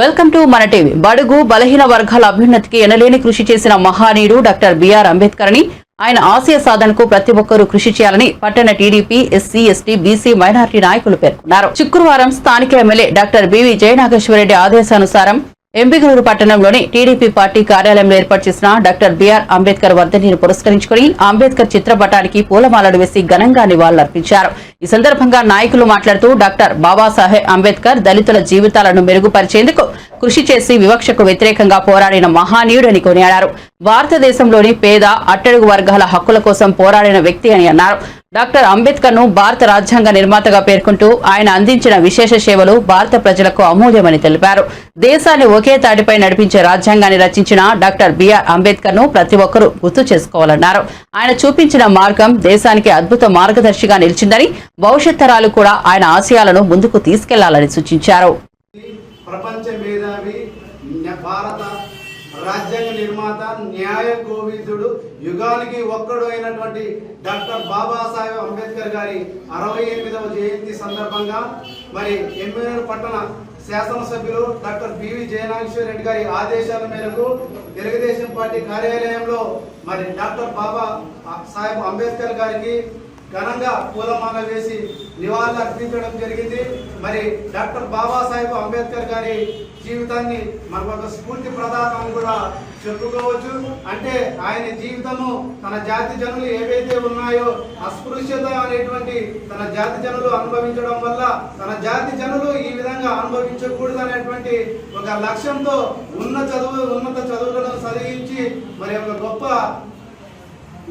Welcome to మన TV. బడుగు బలహీన వర్గాల అభ్యున్నతికి ఎనలేని కృషి చేసిన మహానీయుడు డాక్టర్ బిఆర్ అంబేద్కర్ అని ఆయన ఆశయ సాధనకు ప్రతి ఒక్కరూ కృషి చేయాలని పట్టణ TDP SC ST BC minority నాయకులు పేర్కొన్నారు. శుక్రవారం స్థానిక ఎమ్మెల్యే డాక్టర్ బివి జయనాగేశ్వరరెడ్డి ఆదేశానుసారం ఎంబిగూరు పట్టణంలోని టీడీపీ పార్టీ కార్యాలయంలో ఏర్పాటు చేసిన డాక్టర్ బిఆర్ అంబేద్కర్ వర్ధనిని పురస్కరించుకుని అంబేద్కర్ చిత్రపటానికి పూలమాలలు వేసి ఘనంగా నివాళులర్పించారు. ఈ సందర్భంగా నాయకులు మాట్లాడుతూ డాక్టర్ బాబాసాహెబ్ అంబేద్కర్ దళితుల జీవితాలను మెరుగుపరిచేందుకు కృషి చేసి వివక్షకు వ్యతిరేకంగా పోరాడిన మహానీయుడని కొనియాడారు. భారతదేశంలోని పేద అట్టడుగు వర్గాల హక్కుల కోసం పోరాడిన వ్యక్తి అని అన్నారు. డాక్టర్ అంబేద్కర్ను భారత రాజ్యాంగ నిర్మాతగా పేర్కొంటూ ఆయన అందించిన విశేష సేవలు భారత ప్రజలకు అమూల్యమని తెలిపారు. దేశాన్ని ఒకే తాటిపై నడిపించే రాజ్యాంగాన్ని రచించిన డాక్టర్ బిఆర్ అంబేద్కర్ను ప్రతి ఒక్కరూ గుర్తు చేసుకోవాలన్నారు. ఆయన చూపించిన మార్గం దేశానికి అద్భుత మార్గదర్శిగా నిలిచిందని భవిష్యత్ తరాలు కూడా ఆయన ఆశయాలను ముందుకు తీసుకెళ్ళాలని సూచించారు. ప్రపంచ మేధావి భారత రాజ్యాంగ నిర్మాత న్యాయ కోవిదుడు యుగానికి ఒక్కడు అయినటువంటి డాక్టర్ బాబాసాహెబ్ అంబేద్కర్ గారి అరవై ఎనిమిదవ జయంతి సందర్భంగా మరి ఎమ్మెల్యేలు పట్టణ శాసనసభ్యులు డాక్టర్ బివి జయనాగేశ్వర రెడ్డి గారి ఆదేశాల మేరకు తెలుగుదేశం పార్టీ కార్యాలయంలో మరి డాక్టర్ బాబా సాహెబ్ అంబేద్కర్ గారికి ఘనంగా పూలమాల వేసి నివాళులు అర్పించడం జరిగింది. మరి డాక్టర్ బాబాసాహెబ్ అంబేద్కర్ గారి జీవితాన్ని మనం ఒక స్ఫూర్తి ప్రదాతం అని కూడా చెప్పుకోవచ్చు. అంటే ఆయన జీవితము తన జాతి జనులు ఏవైతే ఉన్నాయో అస్పృశ్యత అనేటువంటి తన జాతి జనులు అనుభవించడం వల్ల తన జాతి జనులు ఈ విధంగా అనుభవించకూడదు అనేటువంటి ఒక లక్ష్యంతో ఉన్న చదువు ఉన్నత చదువులను చదివించి మరి ఒక గొప్ప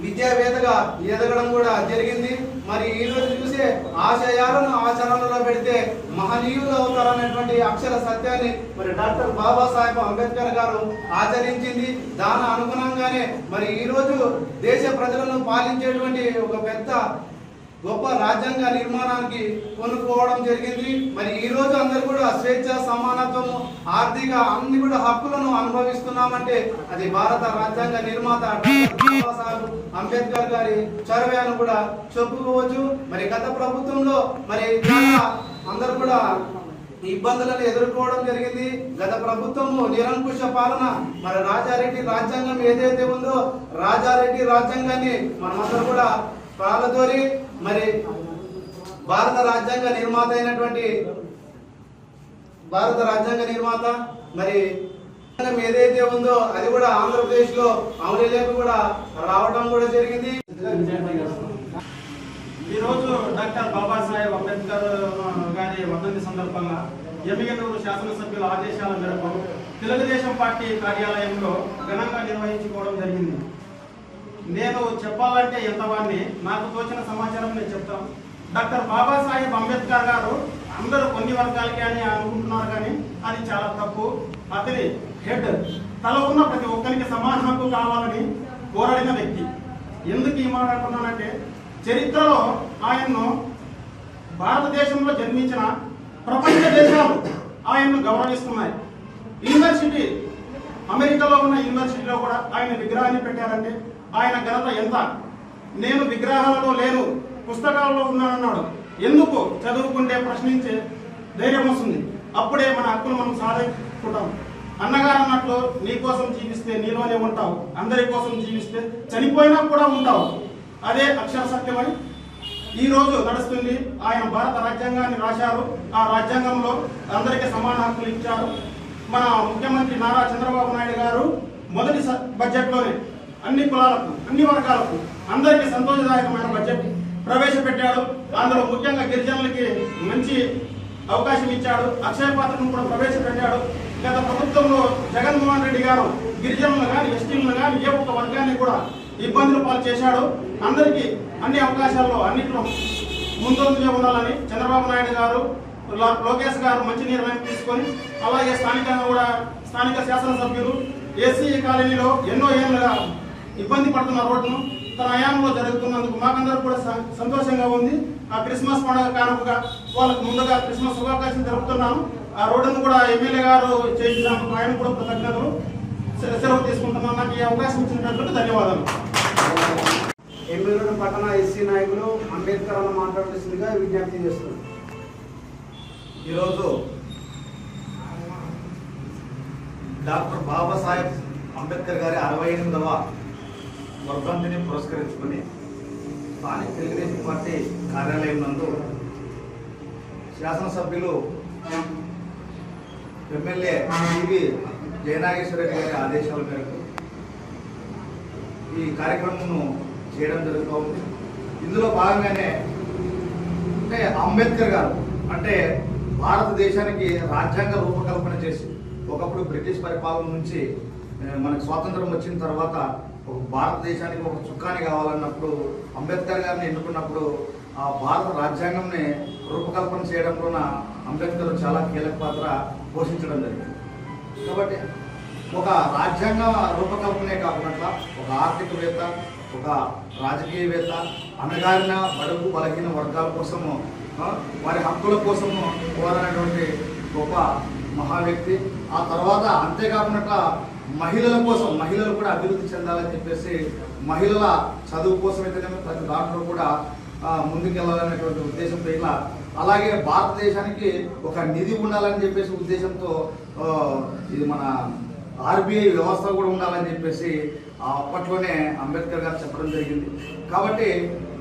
విద్యావేత్తగా ఎదగడం కూడా జరిగింది. మరి ఈ రోజు చూసే ఆశయాలను ఆచరణలో పెడితే మహనీయులు అవుతారనేటువంటి అక్షర సత్యాన్ని మరి డాక్టర్ బాబాసాహెబ్ అంబేద్కర్ గారు ఆచరించింది. దాని అనుగుణంగానే మరి ఈరోజు దేశ ప్రజలను పాలించేటువంటి ఒక పెద్ద గొప్ప రాజ్యాంగ నిర్మాణానికి కొనుక్కోవడం జరిగింది. మరి ఈ రోజు అందరు కూడా స్వేచ్ఛ సమానత్వము ఆర్థిక అన్ని కూడా హక్కులను అనుభవిస్తున్నామంటే అది భారత రాజ్యాంగ నిర్మాత అంబేద్కర్ గారి చొరవే అని కూడా చెప్పుకోవచ్చు. మరి గత ప్రభుత్వంలో మరి అందరు కూడా ఇబ్బందులను ఎదుర్కోవడం జరిగింది. గత ప్రభుత్వము నిరంకుశ పాలన. మరి రాజారెడ్డి రాజ్యాంగం ఏదైతే ఉందో రాజారెడ్డి రాజ్యాంగాన్ని మనమందరం కూడా పాలదోరి మరి భారత రాజ్యాంగ నిర్మాత అయినటువంటి భారత రాజ్యాంగ నిర్మాత మరి ఏదైతే ఉందో అది కూడా ఆంధ్రప్రదేశ్లో అమలులోకి కూడా రావడం కూడా జరిగింది. ఈరోజు డాక్టర్ బాబాసాహెబ్ అంబేద్కర్ గారి వర్ధంతి సందర్భంగా ఎమ్మిగనూరు శాసనసభ్యుల ఆదేశాల మేరకు తెలుగుదేశం పార్టీ కార్యాలయంలో ఘనంగా నిర్వహించుకోవడం జరిగింది. నేను చెప్పాలంటే ఎంతవాడిని? నాకు తోచిన సమాచారం నేను చెప్తాను. డాక్టర్ బాబాసాహెబ్ అంబేద్కర్ గారు అందరూ కొన్ని వర్గాలకి అని అనుకుంటున్నారు కానీ అది చాలా తప్పు. అతని హెడ్ తల ఉన్న ప్రతి ఒక్కరికి సమాన హక్కు కావాలని పోరాడిన వ్యక్తి. ఎందుకు ఈ మాట అంటున్నానంటే చరిత్రలో ఆయన్ను భారతదేశంలో జన్మించిన ప్రపంచ దేశాలు ఆయన్ను గౌరవిస్తున్నాయి. యూనివర్సిటీ అమెరికాలో ఉన్న యూనివర్సిటీలో కూడా ఆయన విగ్రహాన్ని పెట్టారంటే ఆయన ఘనత ఎంత? నేను విగ్రహాలలో లేను పుస్తకాలలో ఉన్నానన్నాడు. ఎందుకు? చదువుకుంటే ప్రశ్నించే ధైర్యం వస్తుంది. అప్పుడే మన హక్కులు మనం సాధించుకుంటాం. అన్నగారు అన్నట్లు నీ కోసం జీవిస్తే నీలోనే ఉంటావు. అందరి కోసం జీవిస్తే చనిపోయినా కూడా ఉంటావు. అదే అక్షర సత్యమని ఈ రోజు నడుస్తుంది. ఆయన భారత రాజ్యాంగాన్ని రాశారు. ఆ రాజ్యాంగంలో అందరికీ సమాన హక్కులు ఇచ్చారు. మన ముఖ్యమంత్రి నారా చంద్రబాబు నాయుడు గారు మొదటి స- బడ్జెట్లోనే అన్ని కులాలకు అన్ని వర్గాలకు అందరికీ సంతోషదాయకమైన బడ్జెట్ ప్రవేశపెట్టాడు. అందులో ముఖ్యంగా గిరిజనులకి మంచి అవకాశం ఇచ్చాడు. అక్షయ పాత్రను కూడా ప్రవేశపెట్టాడు. గత ప్రభుత్వంలో జగన్మోహన్ రెడ్డి గారు గిరిజనులు కానీ ఎస్టీలను కానీ ఏ ఒక్క వర్గాన్ని కూడా ఇబ్బందులు పాలు చేశాడు. అందరికీ అన్ని అవకాశాల్లో అన్నింటిలో ముందొందుగా ఉండాలని చంద్రబాబు నాయుడు గారు లోకేష్ గారు మంచి నిర్ణయం తీసుకొని అలాగే స్థానికంగా కూడా స్థానిక శాసనసభ్యులు ఎస్సీ కాలనీలో ఎన్నో ఏళ్ళుగా ఇబ్బంది పడుతున్న రోడ్డును తన హయాంలో జరుగుతున్నందుకు మాకందరూ కూడా సం- సంతోషంగా ఉంది. ఆ క్రిస్మస్ పండుగ కానుకగా వాళ్ళకు ముందుగా క్రిస్మస్ శుభాకాంక్షలు జరుపుతున్నాను ఆ రోడ్డును కూడా ఎమ్మెల్యే గారు చేయించినందుకు ఆయన కూడా కృతజ్ఞతలు సెలవు తీసుకుంటున్నాను. నాకు ఈ అవకాశం ఇచ్చినట్టు ధన్యవాదాలు. ఎమ్మెల్యేలు పట్టణ ఎస్సీ నాయకులు అంబేద్కర్ అన్న మాట్లాడాల్సిందిగా విజ్ఞప్తి చేస్తున్నారు ఈరోజు డాక్టర్ బాబాసాహెబ్ అంబేద్కర్ గారి అరవై ఎనిమిదవ వర్ధంతిని పురస్కరించుకొని స్థానిక తెలుగుదేశం పార్టీ కార్యాలయం నందు శాసనసభ్యులు ఎమ్మెల్యే టీవీ జయనాగేశ్వరరెడ్డి గారి ఆదేశాల మేరకు ఈ కార్యక్రమం చేయడం జరుగుతూ ఉంది. ఇందులో భాగంగానే అంటే అంబేద్కర్ గారు అంటే భారతదేశానికి రాజ్యాంగ రూపకల్పన చేసి ఒకప్పుడు బ్రిటిష్ పరిపాలన నుంచి మనకు స్వాతంత్రం వచ్చిన తర్వాత ఒక భారతదేశానికి ఒక చుక్కాని కావాలన్నప్పుడు అంబేద్కర్ గారిని ఎన్నుకున్నప్పుడు ఆ భారత రాజ్యాంగంని రూపకల్పన చేయడంలోన అంబేద్కర్ చాలా కీలక పాత్ర పోషించడం జరిగింది. కాబట్టి ఒక రాజ్యాంగ రూపకల్పనే కాకుండా ఒక ఆర్థికవేత్త ఒక రాజకీయవేత్త అనగారిన బడుగు బలహీన వర్గాల కోసము వారి హక్కుల కోసము పోరాడినటువంటి గొప్ప మహా వ్యక్తి ఆ తర్వాత అంతేకాకుండా మహిళల కోసం మహిళలు కూడా అభివృద్ధి చెందాలని చెప్పేసి మహిళల చదువు కోసం అయితేనేమో ప్రతి దాంట్లో కూడా ముందుకెళ్ళాలనేటువంటి ఉద్దేశంతో ఇలా అలాగే భారతదేశానికి ఒక నిధి ఉండాలని చెప్పేసి ఉద్దేశంతో ఇది మన ఆర్బీఐ వ్యవస్థ కూడా ఉండాలని చెప్పేసి అప్పట్లోనే అంబేద్కర్ గారు చెప్పడం జరిగింది. కాబట్టి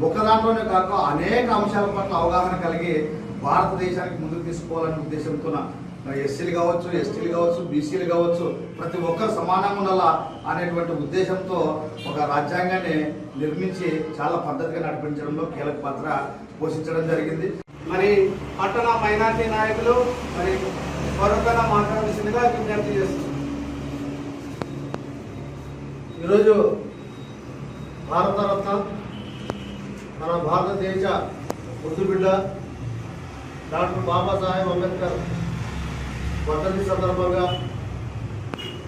ఒక దాంట్లోనే కాక అనేక అంశాల పట్ల అవగాహన కలిగి భారతదేశానికి ముందుకు తీసుకోవాలనే ఉద్దేశంతో ఎస్సీలు కావచ్చు ఎస్టీలు కావచ్చు బీసీలు కావచ్చు ప్రతి ఒక్కరు సమానంగా ఉండాలా అనేటువంటి ఉద్దేశంతో ఒక రాజ్యాంగాన్ని నిర్మించి చాలా పద్ధతిగా నడిపించడంలో కీలక పాత్ర పోషించడం జరిగింది. మరి పట్టణ మైనార్టీ నాయకులు మరి మరొకన మాట్లాడాల్సిందిగా విజ్ఞప్తి చేస్తున్నారు. ఈరోజు భారతరత్న మన భారతదేశ ముద్దుబిడ్డ డాక్టర్ బాబాసాహెబ్ అంబేద్కర్ వర్ధంతి సందర్భంగా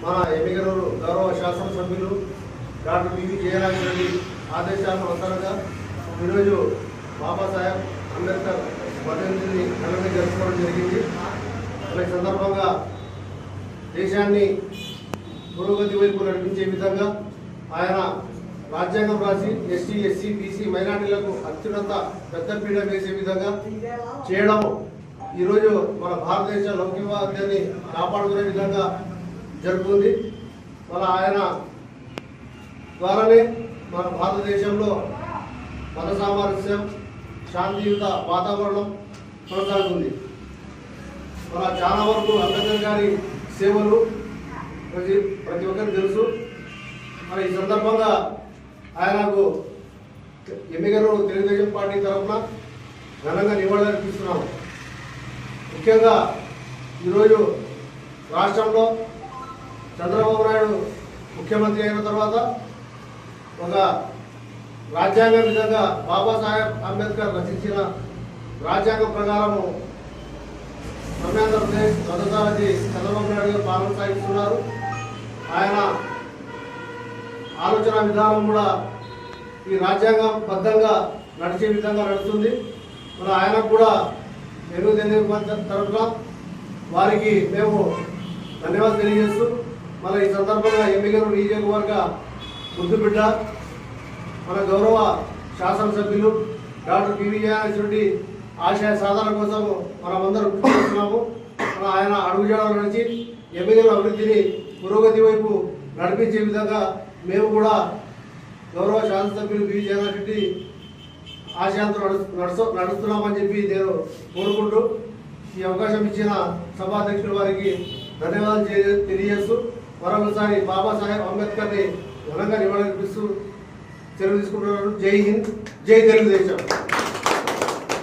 మన ఎమ్మిగనూరు గౌరవ శాసనసభ్యులు డాక్టర్ బివి జయరాజ్ రెడ్డి ఆదేశాల అనుసారంగా ఈరోజు బాబాసాహెబ్ అంబేద్కర్ వర్ధంతిని ఘనంగా జరుపుకోవడం జరిగింది. అలాగే సందర్భంగా దేశాన్ని పురోగతి వైపు నడిపించే విధంగా ఆయన రాజ్యాంగం రాసి ఎస్టీ ఎస్సీ బీసీ మైనార్టీలకు అత్యున్నత పెద్దపీడ వేసే విధంగా చేయడం ఈరోజు మన భారతదేశ లౌకికవాద్యాన్ని కాపాడుకునే విధంగా జరుగుతుంది. మన ఆయన ద్వారానే మన భారతదేశంలో మత సామరస్యం శాంతియుత వాతావరణం కొనసాగుతుంది. మన చాలా వరకు అంబేద్కర్ గారి సేవలు ప్రతి ప్రతి ఒక్కరికి తెలుసు. మరి ఈ సందర్భంగా ఆయనకు ఎన్నికలు తెలుగుదేశం పార్టీ తరఫున ఘనంగా నివాళులర్పిస్తున్నాము. ముఖ్యంగా ఈరోజు రాష్ట్రంలో చంద్రబాబు నాయుడు ముఖ్యమంత్రి అయిన తర్వాత ఒక రాజ్యాంగ విధంగా బాబాసాహెబ్ అంబేద్కర్ రచించిన రాజ్యాంగం ప్రకారము ఆంధ్రప్రదేశ్ మొదటిసారి చంద్రబాబు నాయుడు గారు పాలన సాగిస్తున్నారు ఆయన ఆలోచన విధానం కూడా ఈ రాజ్యాంగ బద్ధంగా నడిచే విధంగా నడుస్తుంది. మరి ఆయనకు కూడా తెలుగు తెలియదు తరఫున వారికి మేము ధన్యవాదాలు తెలియజేస్తూ మన ఈ సందర్భంగా ఎమ్మిగలు నియోజకవర్గ ముద్దుబిడ్డ మన గౌరవ శాసనసభ్యులు డాక్టర్ పివి రెడ్డి ఆశయ సాధన కోసం మనమందరం కృషి చేస్తున్నాము మన ఆయన అడుగుజాడలు నడిచి ఎమ్మెల్యేల అభివృద్ధిని పురోగతి వైపు నడిపించే విధంగా మేము కూడా గౌరవ శాసనసభ్యులు పివి రెడ్డి ఆశయాలతో నడుస్తూ నడుస్తున్నామని చెప్పి నేను కోరుకుంటూ ఈ అవకాశం ఇచ్చిన సభాధ్యక్షుల వారికి ధన్యవాదాలు తెలియజేస్తూ మరొకసారి బాబాసాహెబ్ అంబేద్కర్ని ఘనంగా నివాళులర్పిస్తూ తెలుగు తీసుకుంటున్నాను. జై హింద్ జై తెలుగుదేశం.